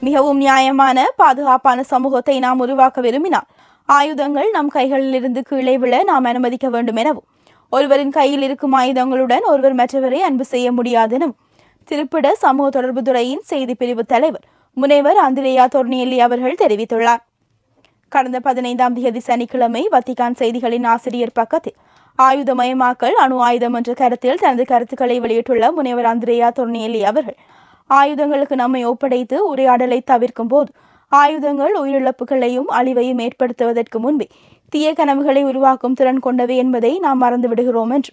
மிகவும் நியாயமான பாதுகாப்பான சமூகத்தை நாம் உருவாக்க விரும்பினால் ஆயுதங்கள் நம் கைகளிலிருந்து கீழே விழ நாம் அனுமதிக்க வேண்டும் எனவும் ஒருவரின் கையில் இருக்கும் ஆயுதங்களுடன் ஒருவர் மற்றவரை அன்பு செய்ய முடியாது எனவும் திருப்பிட சமூக தொடர்பு துறையின் செய்தி பிரிவு தலைவர் முனைவர் அந்திரேயா தொர்னியல்லி அவர்கள் தெரிவித்துள்ளார். கடந்த பதினைந்தாம் தேதி சனிக்கிழமை வத்திகான் செய்திகளின் ஆசிரியர் பக்கத்தில் ஆயுதமயமாக்கல் அணு ஆயுதம் என்ற கருத்தில் தனது கருத்துக்களை வெளியிட்டுள்ள முனைவர் அந்திரேயா தொர்னியல்லி அவர்கள் ஆயுதங்களுக்கு நம்மை ஒப்படைத்து உரையாடலை தவிர்க்கும் போது ஆயுதங்கள் உயிரிழப்புகளையும் அழிவையும் ஏற்படுத்துவதற்கு முன்பே தீய கனவுகளை உருவாக்கும் திறன் கொண்டவை என்பதை நாம் மறந்து விடுகிறோம் என்று.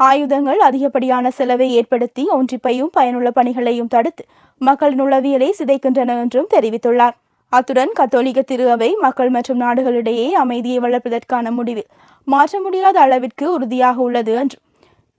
ஆயுதங்கள் அதிகப்படியான செலவை ஏற்படுத்தி ஒன்றிப்பையும் பயனுள்ள பணிகளையும் தடுத்து மக்களின் உளவியலை சிதைக்கின்றன என்றும் தெரிவித்துள்ளார். அத்துடன் கத்தோலிக்க திரு அவை மக்கள் மற்றும் நாடுகளிடையே அமைதியை வளர்ப்பதற்கான முடிவில் மாற்ற முடியாத அளவிற்கு உறுதியாக உள்ளது என்றும்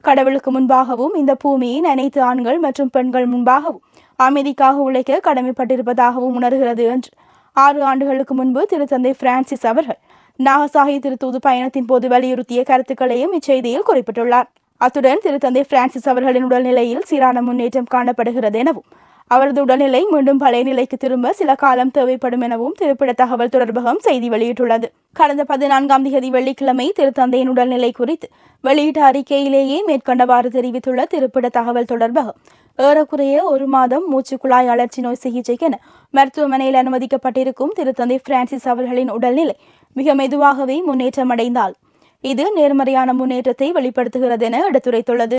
கடவுளுக்கு முன்பாகவும் இந்த பூமியின் அனைத்து ஆண்கள் மற்றும் பெண்கள் முன்பாகவும் அமைதிக்காக உழைக்க கடமைப்பட்டிருப்பதாகவும் உணர்கிறது என்று. ஆறு ஆண்டுகளுக்கு முன்பு திருத்தந்தை பிரான்சிஸ் அவர்கள் நாகசாகி திருத்தூது பயணத்தின் போது வலியுறுத்திய கருத்துக்களையும் இச்செய்தியில் குறிப்பிட்டுள்ளார். அத்துடன் திருத்தந்தை பிரான்சிஸ் அவர்களின் உடல்நிலையில் சீரான முன்னேற்றம் காணப்படுகிறது எனவும் அவரது உடல்நிலை மீண்டும் பழைய நிலைக்கு திரும்ப சில காலம் தேவைப்படும் எனவும் திருப்பிட தகவல் தொடர்பகம் செய்தி வெளியிட்டுள்ளது. கடந்த பதினான்காம் தேதி வெள்ளிக்கிழமை திருத்தந்தையின் உடல்நிலை குறித்து வெளியிட்ட அறிக்கையிலேயே மேற்கண்டவாறு தெரிவித்துள்ள திருப்பிட தகவல் தொடர்பகம் ஏறக்குறைய ஒரு மாதம் மூச்சு குழாய் அழற்சி நோய் சிகிச்சைக்கென மருத்துவமனையில் அனுமதிக்கப்பட்டிருக்கும் திருத்தந்தை பிரான்சிஸ் அவர்களின் உடல்நிலை மிக மெதுவாகவே முன்னேற்றம் அடைந்தால் இது நேர்மறையான முன்னேற்றத்தை வெளிப்படுத்துகிறது என எடுத்துரைத்துள்ளது.